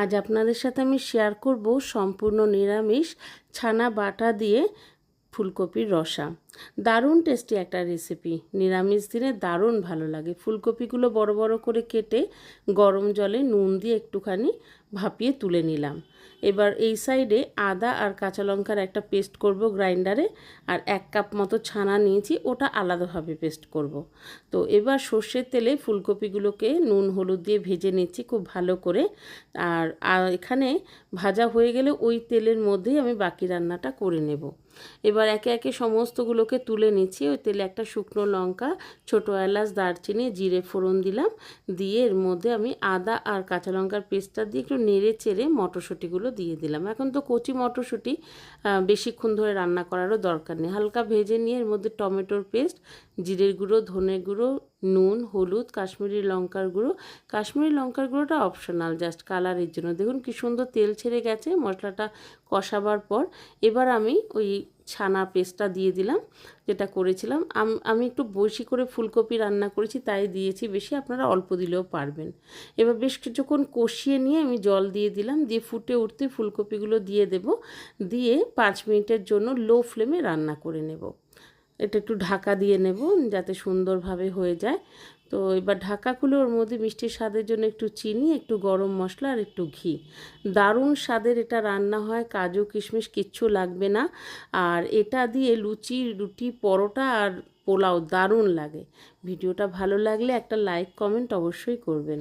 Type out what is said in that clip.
আজ আপনাদের সাথে আমি শেয়ার করব সম্পূর্ণ নিরামিষ ছানা বাটা দিয়ে ফুলকপির রসা। দারুণ টেস্টি একটা রেসিপি নিরামিষ দিনে দারুণ ভালো লাগে। ফুলকপিগুলো বড় বড় করে কেটে গরম জলে নুন দিয়ে একটুখানি ভাপিয়ে তুলে নিলাম। এবার এই সাইডে আদা আর কাঁচা লঙ্কার একটা পেস্ট করব গ্রাইন্ডারে আর এক কাপ মতো ছানা নিয়েছি, ওটা আলাদাভাবে পেস্ট করব। তো এবার সর্ষের তেলে ফুলকপিগুলোকে নুন, হলুদ দিয়ে ভেজে নিচ্ছি খুব ভালো করে। আর এখানে ভাজা হয়ে গেলে ওই তেলের মধ্যেই আমি বাকি রান্নাটা করে নেব। এবার একে একে সমস্তগুলোকে তুলে নিচ্ছি। ওই তেলে একটা শুকনো লঙ্কা, ছোটো এলাচ, দারচিনি, জিরে ফোড়ন দিলাম। দিয়ে এর মধ্যে আমি আদা আর কাঁচা লঙ্কার পেস্টটা দিয়ে একটু নেড়ে চেড়ে মটরশুঁটিগুলো দিয়ে দিলাম। এখন তো কচি মটরশুঁটি বেশিক্ষণ ধরে রান্না করারও দরকার নেই। হালকা ভেজে নিয়ে এর মধ্যে টমেটোর পেস্ট, জিরের গুঁড়ো, ধনে গুঁড়ো নুন, হলুদ, কাশ্মীরি লঙ্কার গুঁড়ো। কাশ্মীরি লঙ্কার গুঁড়োটা অপশনাল জাস্ট কালারের জন্য। দেখুন কি সুন্দর তেল ছেড়ে গেছে, মশলাটা কষাবার পর। এবার আমি ওই ছানা পেস্টটা দিয়ে দিলাম, যেটা করেছিলাম। আমি একটু বেশি করে ফুলকপি রান্না করেছি, তাই দিয়েছি বেশি, আপনারা অল্প দিলেও পারবেন। এবার বেশ কিছুক্ষণ কষিয়ে নিয়ে আমি জল দিয়ে দিলাম, দিয়ে ফুটে উঠতে ফুলকপিগুলো দিয়ে দেব। দিয়ে পাঁচ মিনিটের জন্য লো ফ্লেমে রান্না করে নেব। এটা একটু ঢাকা দিয়ে নেব যাতে সুন্দরভাবে হয়ে যায়। তো এবার ঢাকা খুলে ওর মধ্যে মিষ্টির স্বাদের জন্য একটু চিনি, একটু গরম মশলা আর একটু ঘি। দারুণ স্বাদের এটা রান্না হয়, কাজু, কিশমিশ কিচ্ছু লাগবে না। আর এটা দিয়ে লুচি, রুটি, পরোটা আর পোলাও দারুণ লাগে। ভিডিওটা ভালো লাগলে একটা লাইক, কমেন্ট অবশ্যই করবেন।